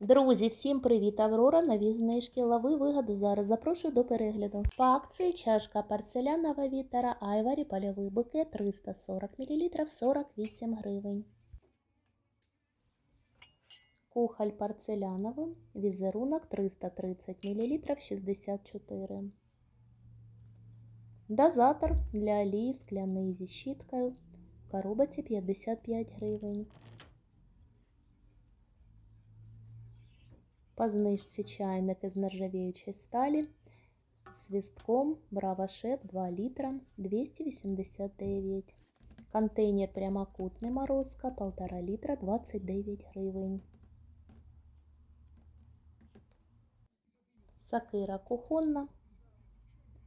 Друзі, всім привіт! Аврора, нові знижки, лави вигаду зараз. Запрошую до перегляду. По акції чашка порцелянова Вітера Айварі польовий букет 340 мл 48 гривень. Кухоль порцеляновий, візерунок 330 мл 64. Дозатор для олії скляний зі щіткою в коробці 55 гривень. По знижці чайник із нержавіючої сталі з свістком Брава Шеф 2 літра 289. Контейнер прямокутний морозка 1,5 літра 29 гривень. Сакира кухонна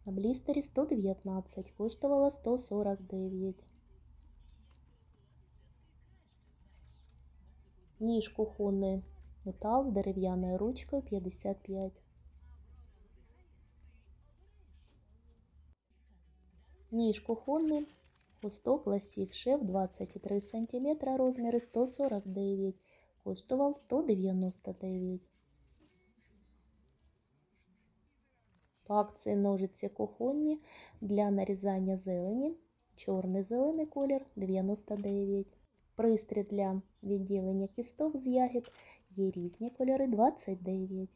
на блістері 119, коштувала 149. Ніж кухонний Метал з дерев'яною ручкою 55. Ніж кухонний. Кусток Класік Шеф 23 см, розміри 149. Коштував 199. По акції ножиці кухонні для нарізання зелені. Чорний зелений колір 99. Пристрій для відділення кісток з ягід Є різні кольори 29.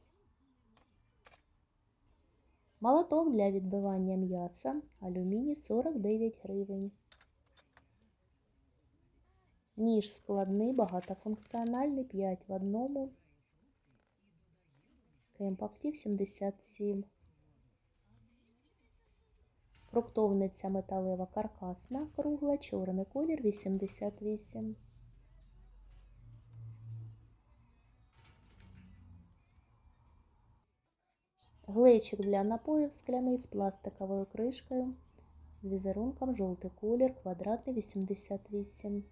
Молоток для відбивання м'яса. Алюміній 49 гривень. Ніж складний, багатофункціональний 5 в одному. Кемпактив 77. Фруктовниця металева каркасна, кругла, чорний колір 88. Глечик для напоїв скляний з пластиковою кришкою. З візерунком жовтий колір, квадратний 88.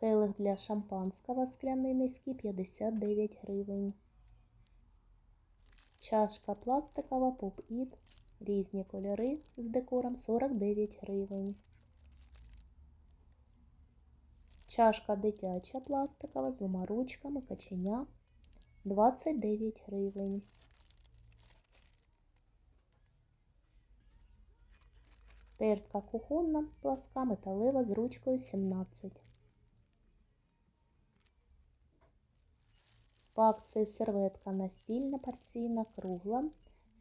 Келих для шампанського скляний низький 59 гривень. Чашка пластикова поп-іт. Різні кольори з декором 49 гривень. Чашка дитяча пластикова з двома ручками, каченя 29 гривень. Тертка кухонна, пласка металева з ручкою 17. По акції серветка настільна порційна, кругла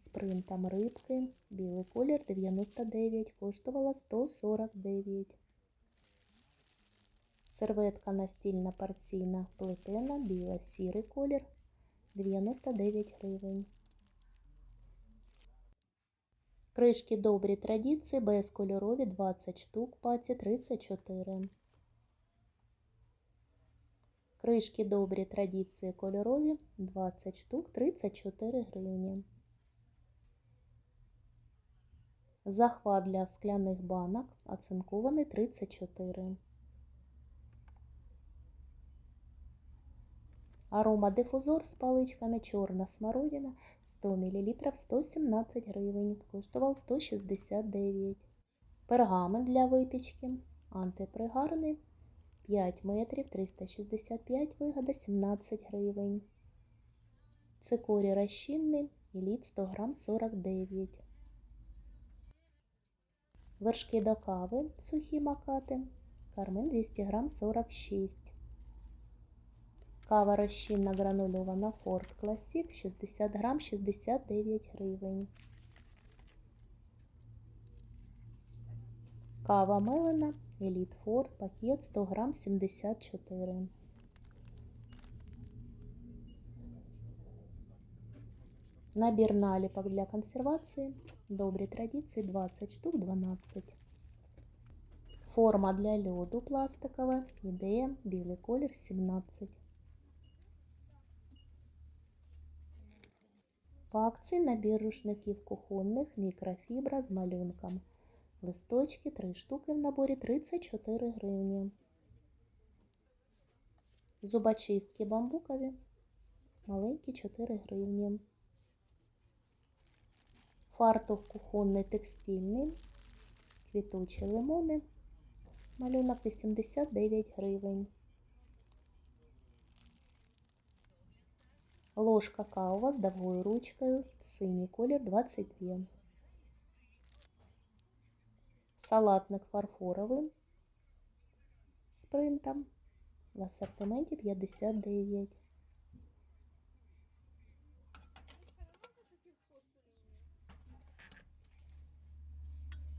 з принтом рибки. Білий колір 99, коштувала 149. Серветка настільна порційна плетена, біла сірий колір 99 гривень. Кришки добрі традиції безкольорові 20 штук, паці 34. Кришки добрі традиції кольорові 20 штук 34 гривні. Захват для скляних банок оцинкований 34. Аромадифузор з паличками чорна смородина 100 мл 117 гривень. Коштував 169. Пергамент для випічки. Антипригарний 5 метрів 365 вигода 17 гривень. Цикорій розчинний еліт 100 грам 49. Вершки до кави сухі макати. Кармин 200 грам 46. Кава розчинна гранульована Форд Класік 60 грам 69 гривень. Кава мелена Еліт Форд пакет 100 грам 74. Набір наліпок для консервації. Добрі традиції 20 штук 12. Форма для льоду пластикова. Ідея білий колір 17. По набір рушників кухонних мікрофібра з малюнком. Листочки 3 штуки в наборі 34 гривні. Зубочистки бамбукові. Маленькі 4 гривні. Фартух кухонний текстильний. Квітучі лимони. Малюнок 89 гривень. Ложка кава з довгою ручкою, синій колір 22. Салатник фарфоровий з принтом в асортименті 59.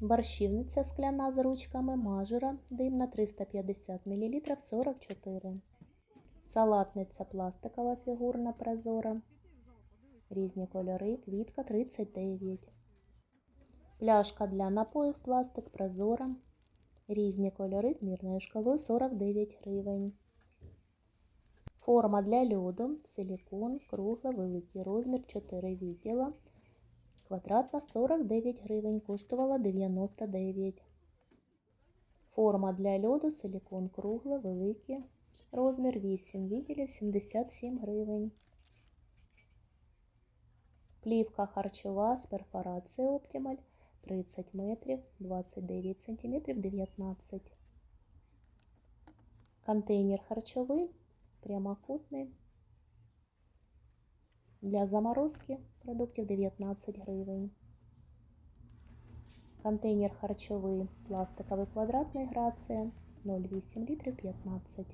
Борщівниця скляна з ручками мажура, димна 350 мл 44. Салатниця пластикова фігурна прозора. Різні кольори, квітка 39. Пляшка для напоїв пластик прозора. Різні кольори з мірною шкалою 49 гривень. Форма для льоду, силікон, кругла, великий розмір, 4 відділа. Квадратна 49 гривень, коштувала 99. Форма для льоду, силікон кругла, великий, розмір 8 відділів 77 гривень. Плівка харчова з перфорацією Optimal 30 метрів, 29 сантиметрів 19. Контейнер харчовий, прямокутний. Для заморозки продуктів 19 гривень. Контейнер харчовий пластиковий квадратний грація 0,8 літрів 15.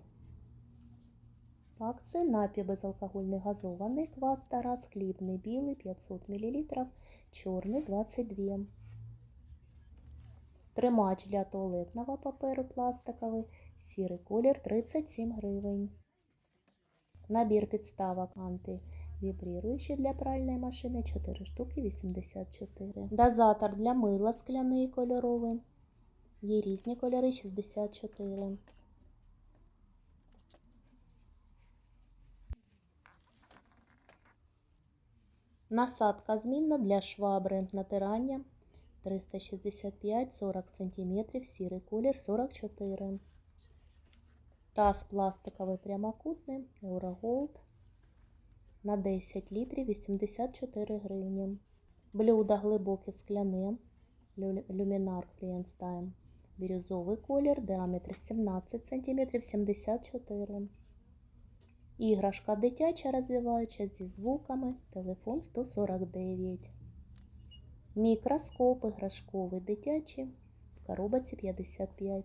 По акції напій безалкогольний газований квас Тарас, хлібний білий 500 мл, чорний 22. Тримач для туалетного паперу пластиковий, сірий колір 37 гривень. Набір підставок антивібріруючий для пральної машини 4 штуки 84. Дозатор для мила скляний кольоровий. Є різні кольори 64. Насадка змінна для швабри натирання 365-40 см, сірий колір 44. Таз пластиковий прямокутний Eurogold на 10 літрів 84 гривні. Блюдо глибоке скляне, люмінар Фріенстайм. Бірюзовий колір, діаметр 17 см 74 Іграшка дитяча розвиваюча зі звуками, телефон 149. Мікроскоп іграшковий дитячий в коробці 55.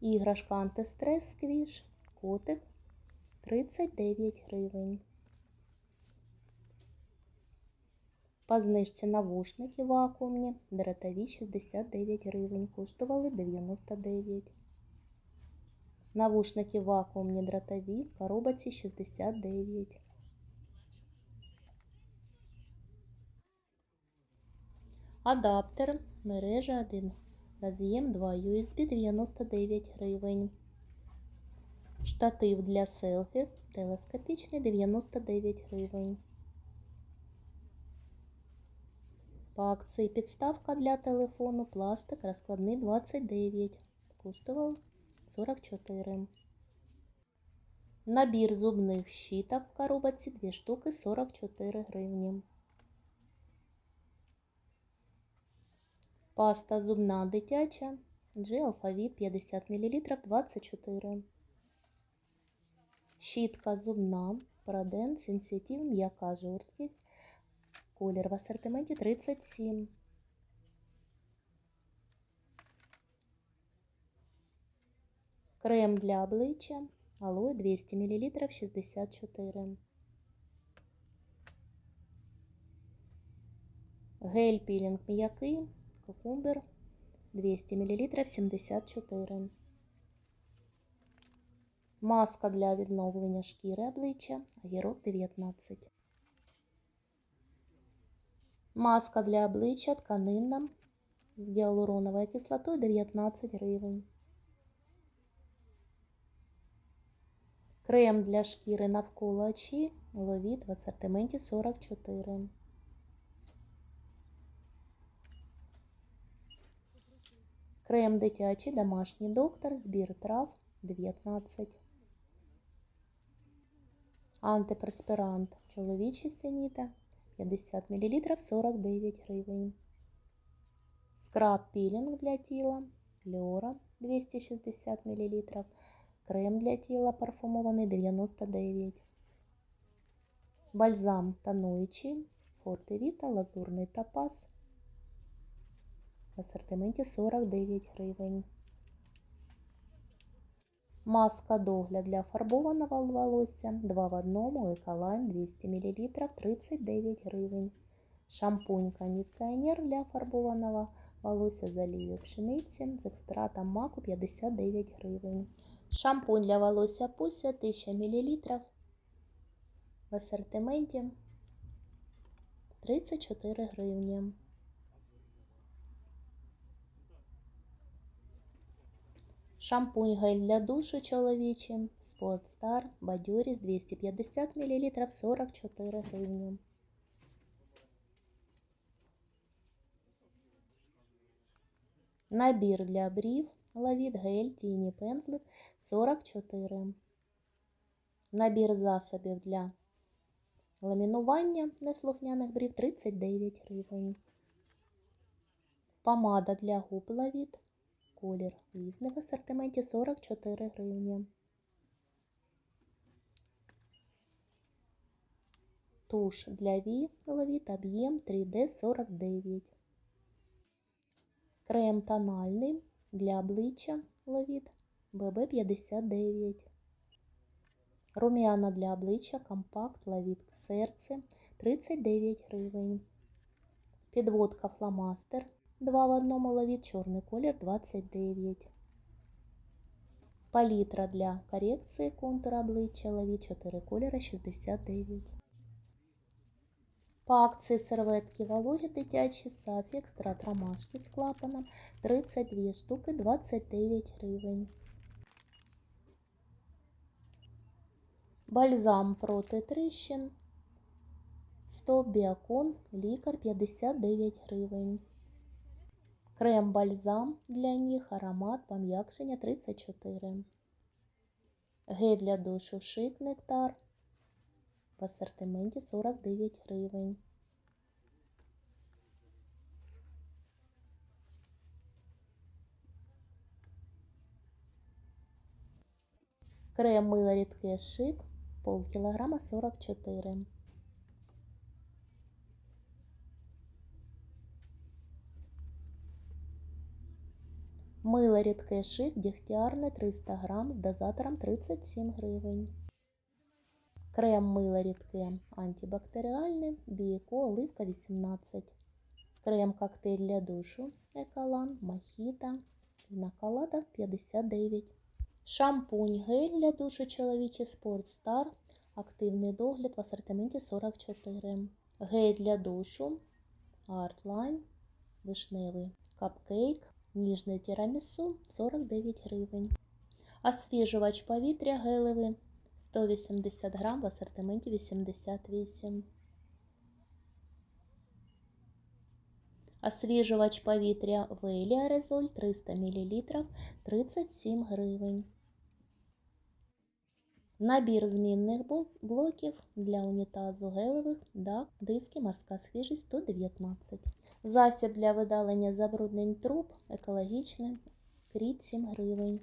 Іграшка антистрес сквіш, котик 39 гривень. По знижці навушники вакуумні, дротові 69 гривень, коштували 99. Навушники вакуумні дротові в коробці 69. Адаптер мережа 1. Роз'єм 2 USB 99 гривень. Штатив для селфі телескопічний 99 гривень. По акції підставка для телефону пластик розкладний 29. Коштував 44. Набір зубних щіток в коробці 2 штуки 44 гривні. Паста зубна дитяча G-алфавіт 50 мл 24. Щітка зубна Параден Сенситив м'яка жорсткість. Колір в асортименті 37. Крем для обличчя Алоe 200 мл 64. Гель пілінг м'який Кукумбер 200 мл 74. Маска для відновлення шкіри обличчя Огірок 19. Маска для обличчя тканинна з гіалуроновою кислотою 19 гривень. Крем для шкіри навколо очі Ловіт в асортименті 44. Крем дитячий домашній доктор, збір трав 19. Антиперспирант чоловічий синіта 50 мл 49 гривень. Скраб пілінг для тіла Леора 260 мл. Крем для тіла парфумований 99. Бальзам тонуючий, Форте Віта, лазурний топаз. В асортименті 49 гривень. Маска догляд для фарбованого волосся 2 в 1, Еколайн 200 мл 39 гривень. Шампунь кондиціонер для фарбованого волосся з олією пшениці з екстратом маку 59 гривень. Шампунь для волосся Пуся 1000 мл в асортименті 34 гривні. Шампунь гель для душу чоловічий Sportstar Бадьоріс 250 мл 44 гривні. Набір для брів Лавіт гель тіні пензлик 44. Набір засобів для ламінування неслухняних брів 39 гривень. Помада для губ Лавіт колір різний в асортименті 44 гривні. Туш для вій Лавіт об'єм 3D 49. Крем тональний для обличчя Лавіт ББ 59. Рум'яна для обличчя компакт Лавіт серце 39 гривень. Підводка фломастер 2 в 1 Лавіт чорний колір 29. Палітра для корекції контура обличчя Лавіт 4 кольори 69. По акції серветки вологі дитячі Сафі екстрат ромашки з клапаном 32 штуки 29 гривень. Бальзам проти тріщин 100 біакон лікар 59 гривень. Крем бальзам для ніг аромат пом'якшення 34. Гель для душу шик нектар в асортименті 49 гривень. Крем мило рідке шик полкілограма 44. Мило рідке шик дігтярне 300 грам з дозатором 37 гривень. Крем мило рідке антибактеріальне, бієко, оливка 18. Крем коктейль для душу, еколан, мохіта, пінаколада 59. Шампунь гель для душу чоловічий Sportstar, активний догляд в асортименті 44. Гель для душу, Artline, вишневий капкейк, ніжне тірамісу 49 гривень. Освіжувач повітря гелевий 180 грам в асортименті 88. Освіжувач повітря Велі Аерозоль 300 мл 37 гривень. Набір змінних блоків для унітазу гелевих да, диски морська свіжість 119. Засіб для видалення забруднень труб екологічний кріт 7 гривень.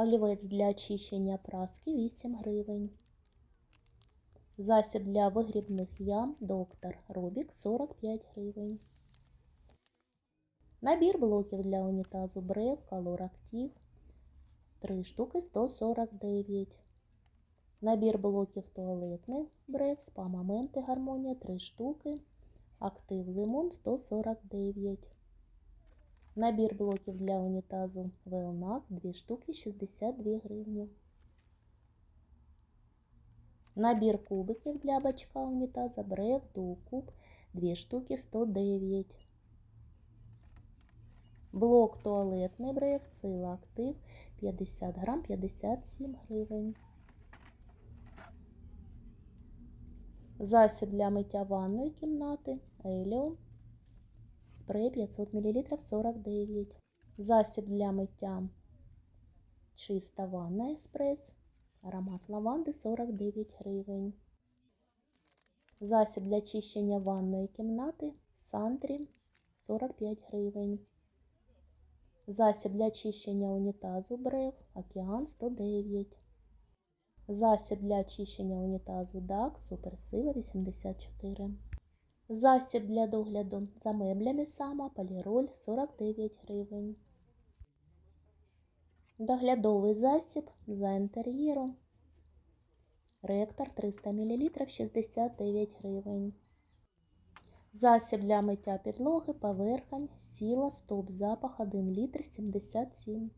Олівець для очищення праски 8 гривень. Засіб для вигрібних ям доктор Робік 45 гривень. Набір блоків для унітазу Брев Color Active 3 штуки 149. Набір блоків туалетних Брев Спа Моменти Гармонія 3 штуки. Актив Лимон 149. Набір блоків для унітазу Велнак 2 штуки 62 гривні. Набір кубиків для бачка унітаза Брев Дуокуб 2 штуки 109. Блок туалетний Брев Сила Актив 50 грам 57 гривень. Засіб для миття ванної кімнати Еліо Спрей 500 мл 49. Засіб для миття чиста ванна еспрес. Аромат лаванди 49 гривень. Засіб для чищення ванної кімнати Сантрі 45 гривень. Засіб для чищення унітазу Брев Океан 109. Засіб для очищення унітазу ДАК Суперсила 84. Засіб для догляду за меблями сама Поліроль 49 гривень. Доглядовий засіб за інтер'єром. Ректор 300 мл 69 гривень. Засіб для миття підлоги, поверхонь, сіла, стоп, запах 1 літр 77.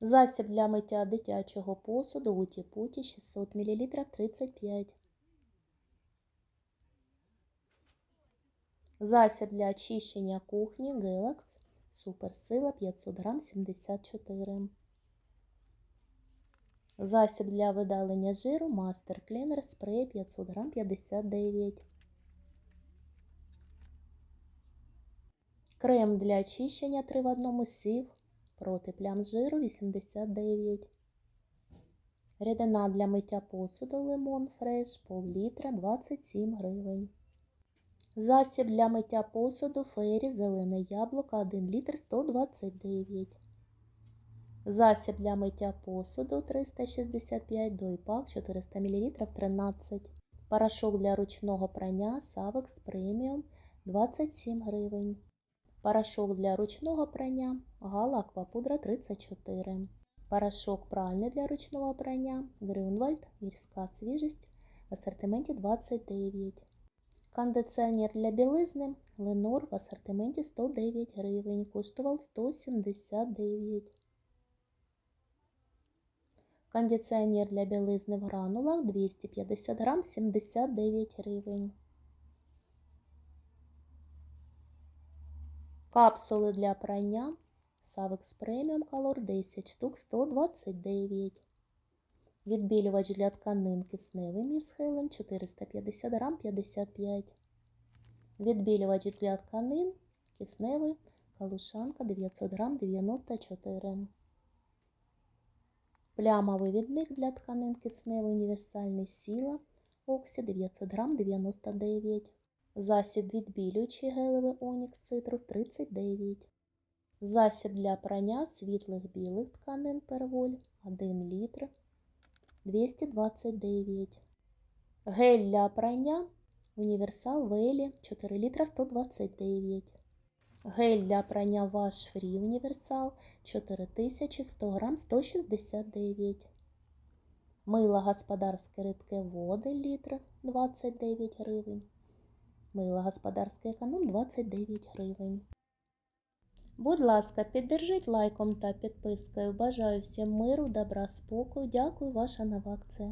Засіб для миття дитячого посуду Уті-Путі 600 мл 35. Засіб для очищення кухні Galax Суперсила 500 грам 74. Засіб для видалення жиру Master Cleaner спрей 500 грам 59. Крем для очищення 3 в одному сів проти плям жиру 89. Рідина для миття посуду Лимон Фреш пол-літра 27 гривень. Засіб для миття посуду Фері зелене яблуко 1 літр 129. Засіб для миття посуду 365 дойпак 400 мл 13. Порошок для ручного прання Savex Premium 27 гривень. Порошок для ручного прання Гала Аквапудра 34. Порошок пральний для ручного прання Грюнвальд Мірська свіжість в асортименті 29. Кондиціонер для білизни Ленор в асортименті 109 гривень. Коштував 179. Кондиціонер для білизни в гранулах 250 грам 79 гривень. Капсули для прання Savex Premium Color 10 штук 129. Відбілювач для тканин кисневий Miss Helen 450 грам 55. Відбілювач для тканин кисневий Калушанка 900 грам 94. Плямовий відник для тканин кисневий універсальний сіла Оксі 900 грам 99. Засіб відбілюючий гелевий Онікс Цитрус 39. Засіб для прання світлих білих тканин перволь 1 літр 229. Гель для прання Універсал Велі 4 літра 129. Гель для прання Ваш Фрі Універсал 4100 грам 169. Мило господарське рідке води літр 29 гривень. Мило господарське економ 29 гривень. Будь ласка, піддержіть лайком та підпискою. Бажаю всім миру, добра, спокою. Дякую, ваша нова акція.